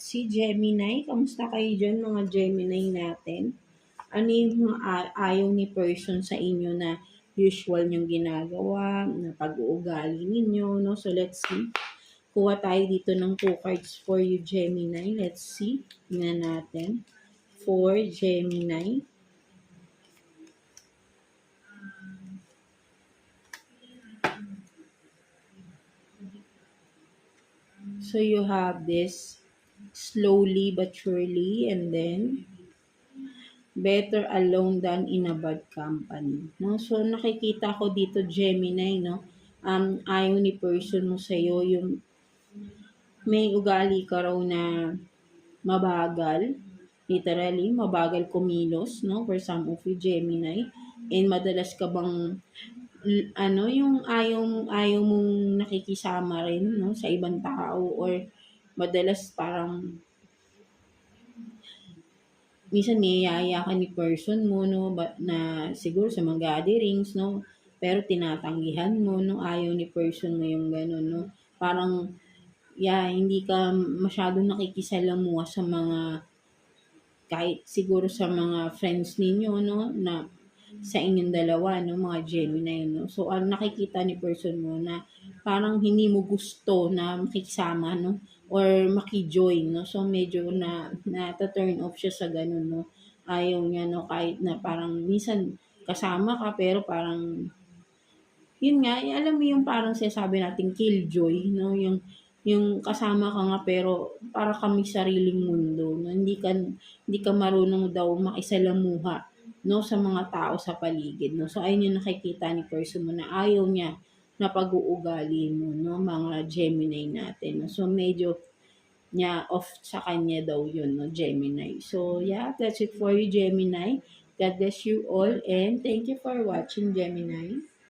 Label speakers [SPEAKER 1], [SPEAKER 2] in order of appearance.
[SPEAKER 1] Si Gemini, kamusta kayo dyan mga Gemini natin? Ano yung ayaw ni person sa inyo na usual nyong ginagawa, na pag-uugali ninyo, no? So, let's see. Kuha tayo dito ng two cards for you, Gemini. Let's see. Tingnan natin. For Gemini. So, you have this slowly but surely and then better alone than in a bad company. No? So, nakikita ko dito, Gemini, no? Um, ayaw ni person mo sa'yo yung may ugali ka raw na mabagal, literally, mabagal kumilos, no? For some of you, Gemini. And madalas ka bang ano yung ayaw ayaw mong nakikisama rin no sa ibang tao or madalas parang minsan niyaya ka ni person mo no na siguro sa mga gatherings no pero tinatanggihan mo no ayaw ni person mo yung gano'n no. Parang yeah hindi ka masyadong nakikisalamuha sa mga kahit siguro sa mga friends ninyo no na sa inyong dalawa no mga Gemini no. So ang nakikita ni person mo na parang hindi mo gusto na makisama no or maki-join no? So medyo na na turn off siya sa ganun no? Ayaw niya no? Kahit na parang minsan kasama ka pero parang yun nga eh, alam mo yung parang sinasabi natin killjoy no? Yung yung kasama ka nga pero para kami sariling mundo no? Hindi ka hindi ka marunong daw makisalamuha no? Sa mga tao sa paligid no? So ayun yung nakikita ni person mo na ayaw niya na pag-uugali mo no? Mga Gemini natin no? So medyo niya off sa kanya daw yun no? Gemini. So yeah that's it for you Gemini. God bless you all and thank you for watching Gemini